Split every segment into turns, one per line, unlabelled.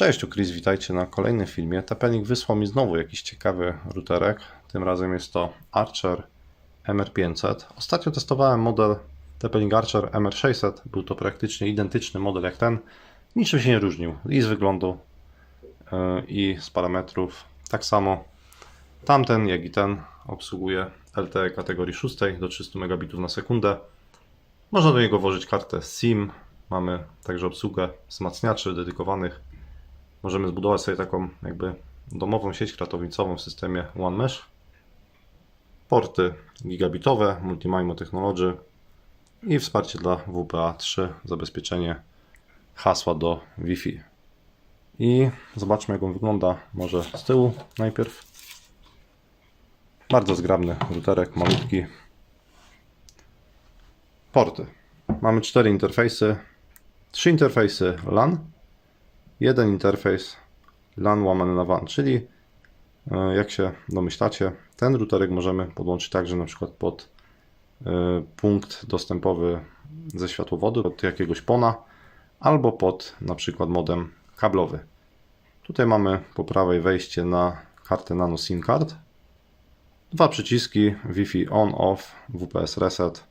Cześć, tu Chris, witajcie na kolejnym filmie. Tepenik wysłał mi znowu jakiś ciekawy routerek. Tym razem jest to Archer MR500. Ostatnio testowałem model Tepenik Archer MR600. Był to praktycznie identyczny model jak ten. Niczym się nie różnił i z wyglądu, yy, i z parametrów. Tak samo tamten, jak i ten obsługuje LTE kategorii 6 do 300 megabitów na sekundę. Można do niego włożyć kartę SIM. Mamy także obsługę wzmacniaczy dedykowanych możemy zbudować sobie taką jakby domową sieć kratownicową w systemie One Mesh. Porty gigabitowe, Multimimo Technology i wsparcie dla WPA3, zabezpieczenie hasła do Wi-Fi. I zobaczmy jak on wygląda może z tyłu najpierw. Bardzo zgrabny routerek, malutki. Porty. Mamy cztery interfejsy. Trzy interfejsy LAN, jeden interfejs LAN łamany na WAN, czyli e, jak się domyślacie, ten routerek możemy podłączyć także na przykład pod e, punkt dostępowy ze światłowodu, pod jakiegoś PONA, albo pod na przykład modem kablowy. Tutaj mamy po prawej wejście na kartę nano SIM card, dwa przyciski Wi-Fi on, off, WPS reset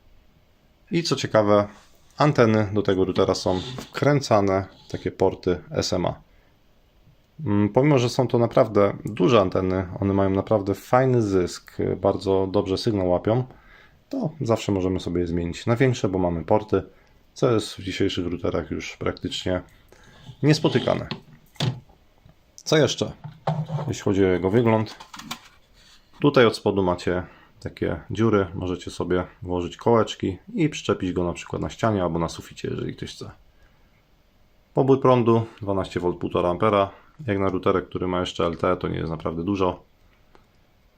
i co ciekawe anteny do tego routera są wkręcane takie porty SMA. Mm, Pomimo, że są to naprawdę duże anteny, one mają naprawdę fajny zysk, bardzo dobrze sygnał łapią, to zawsze możemy sobie je zmienić na większe, bo mamy porty, co jest w dzisiejszych routerach już praktycznie niespotykane. Co jeszcze, jeśli chodzi o jego wygląd? Tutaj od spodu macie takie dziury, możecie sobie włożyć kołeczki i przyczepić go na przykład na ścianie albo na suficie, jeżeli ktoś chce. Pobór prądu 12V 1,5 A. Jak na routerek, który ma jeszcze LTE, to nie jest naprawdę dużo.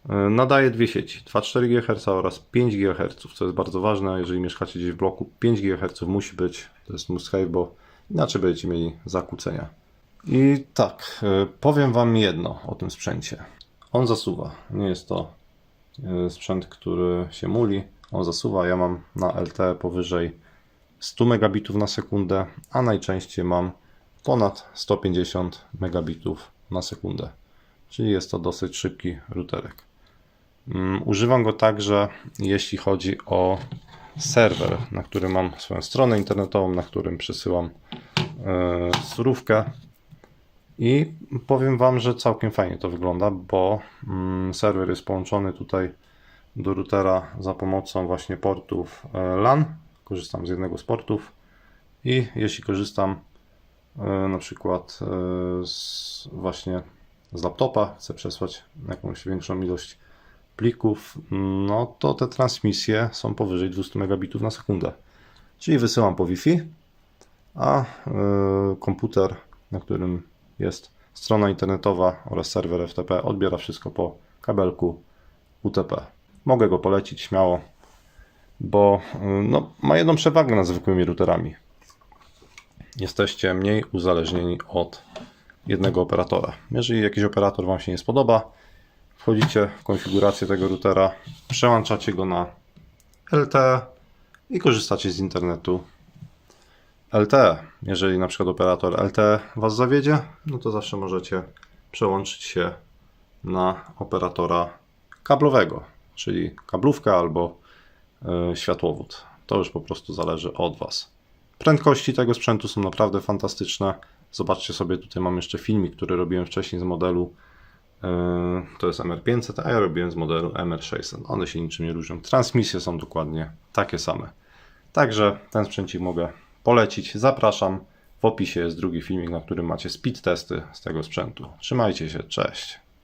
Yy, Nadaje dwie sieci, 2,4 GHz oraz 5 GHz, co jest bardzo ważne. Jeżeli mieszkacie gdzieś w bloku, 5 GHz musi być, to jest must have, bo inaczej będziecie mieli zakłócenia. I tak, yy, powiem Wam jedno o tym sprzęcie. On zasuwa, nie jest to sprzęt, który się muli. On zasuwa, ja mam na LTE powyżej 100 megabitów na sekundę, a najczęściej mam ponad 150 megabitów na sekundę. Czyli jest to dosyć szybki routerek. Mm, Używam go także, jeśli chodzi o serwer, na którym mam swoją stronę internetową, na którym przesyłam e, surówkę. I powiem Wam, że całkiem fajnie to wygląda, bo mm, serwer jest połączony tutaj do routera za pomocą właśnie portów e, LAN. Korzystam z jednego z portów i jeśli korzystam e, na przykład e, z, właśnie z laptopa, chcę przesłać jakąś większą ilość plików, no to te transmisje są powyżej 200 megabitów na sekundę. Czyli wysyłam po Wi-Fi, a komputer, na którym jest strona internetowa oraz serwer FTP, odbiera wszystko po kabelku UTP. Mogę go polecić śmiało, bo y, no, ma jedną przewagę nad zwykłymi routerami. Jesteście mniej uzależnieni od jednego operatora. Jeżeli jakiś operator Wam się nie spodoba, wchodzicie w konfigurację tego routera, przełączacie go na LTE i korzystacie z internetu LTE. Jeżeli na przykład operator LTE Was zawiedzie, no to zawsze możecie przełączyć się na operatora kablowego, czyli kablówka albo y, światłowód. To już po prostu zależy od Was. Prędkości tego sprzętu są naprawdę fantastyczne. Zobaczcie sobie, tutaj mam jeszcze filmik, który robiłem wcześniej z modelu yy, to jest MR500, a ja robiłem z modelu MR600. One się niczym nie różnią. Transmisje są dokładnie takie same. Także ten sprzęcik mogę polecić. Zapraszam. W opisie jest drugi filmik, na którym macie speed testy z tego sprzętu. Trzymajcie się, cześć.